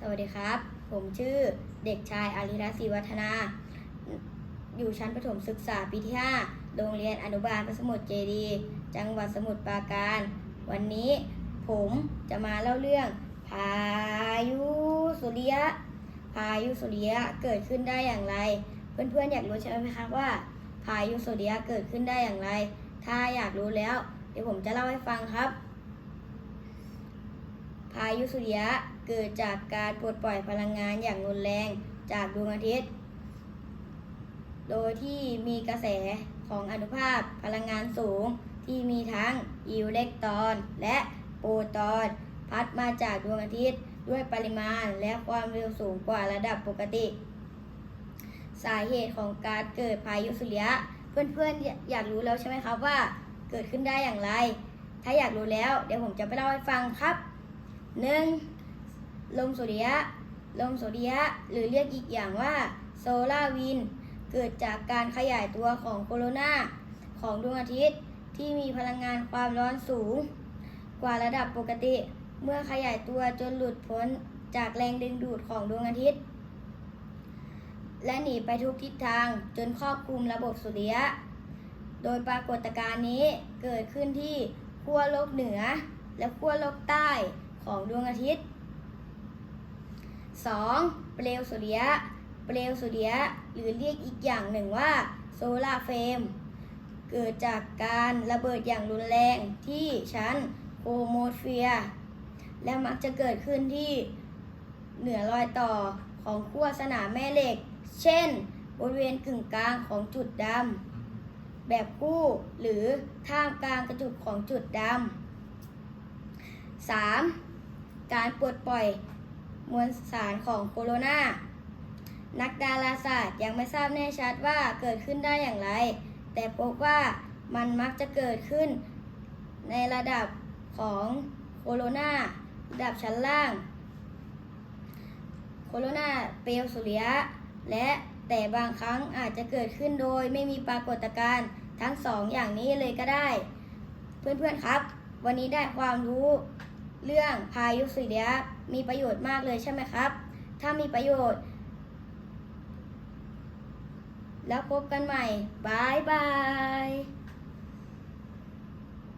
สวัสดีครับ ผมชื่อเด็กชายอาริรัตศรีวัฒนา อยู่ชั้นประถมศึกษาปีที่ 5 โรงเรียนอนุบาลพระสมุทรเจดี จังหวัดสมุทรปราการ วันนี้ผมจะมาเล่าเรื่อง พายุสุริยะ พายุสุริยะเกิดขึ้นได้อย่างไร เพื่อนๆอยากรู้ใช่ไหมครับว่า พายุสุริยะเกิดขึ้นได้อย่างไร ถ้าอยากรู้แล้ว เดี๋ยวผมจะเล่าให้ฟังครับ พายุสุริยะเกิดจากการปลดปล่อยพลังงานอย่างรุนแรงจากดวงอาทิตย์ โดยที่มีกระแสของอนุภาคพลังงานสูงที่มีทั้งอิเล็กตรอนและโปรตอน พัดมาจากดวงอาทิตย์ด้วยปริมาณและความเร็วสูงกว่าระดับปกติ สาเหตุของการเกิดพายุสุริยะ เพื่อนๆอยากรู้แล้วใช่ไหมครับว่าเกิดขึ้นได้อย่างไร ถ้าอยากรู้แล้วเดี๋ยวผมจะไปเล่าให้ฟังครับ หนึ่งลมสุริยะ ลมสุริยะหรือเรียกอีกอย่างว่าโซลาร์วินเกิดจากการขยายตัวของโคโรนาของดวงอาทิตย์ที่มีพลังงานความร้อนสูง กว่าระดับปกติ เมื่อขยายตัวจนหลุดพ้นจากแรงดึงดูดของดวงอาทิตย์ และหนีไปทุกทิศทางจนครอบคลุมระบบสุริยะ โดยปรากฏการณ์นี้เกิดขึ้นที่ขั้วโลกเหนือและขั้วโลกใต้ ของดวงอาทิตย์ 2. เปลวสุริยะ เปลวสุริยะหรือเรียกอีกอย่างหนึ่งว่าโซลาร์เฟมเกิดจากการระเบิดอย่างรุนแรงที่ชั้นโคโมสเฟียร์และมักจะเกิดขึ้นที่เหนือรอยต่อของขั้วสนามแม่เหล็ก เช่น บริเวณกึ่งกลางของจุดดำแบบคู่หรือท่ามกลางกระจุดของจุดดำ 3. การปลดปล่อยมวลสารของโคโรนา นักดาราศาสตร์ยังไม่ทราบแน่ชัดว่าเกิดขึ้นได้อย่างไร แต่พบว่ามันมักจะเกิดขึ้นในระดับของโคโรนาระดับชั้นล่าง โคโรนาเปลวสุริยะ และแต่บางครั้งอาจจะเกิดขึ้นโดยไม่มีปรากฏการณ์ทั้งสองอย่างนี้เลยก็ได้ เพื่อนๆครับ วันนี้ได้ความรู้ เรื่องพายุสุริยะมีประโยชน์มากเลยใช่ไหมครับ ถ้ามีประโยชน์ แล้วพบกันใหม่บายบาย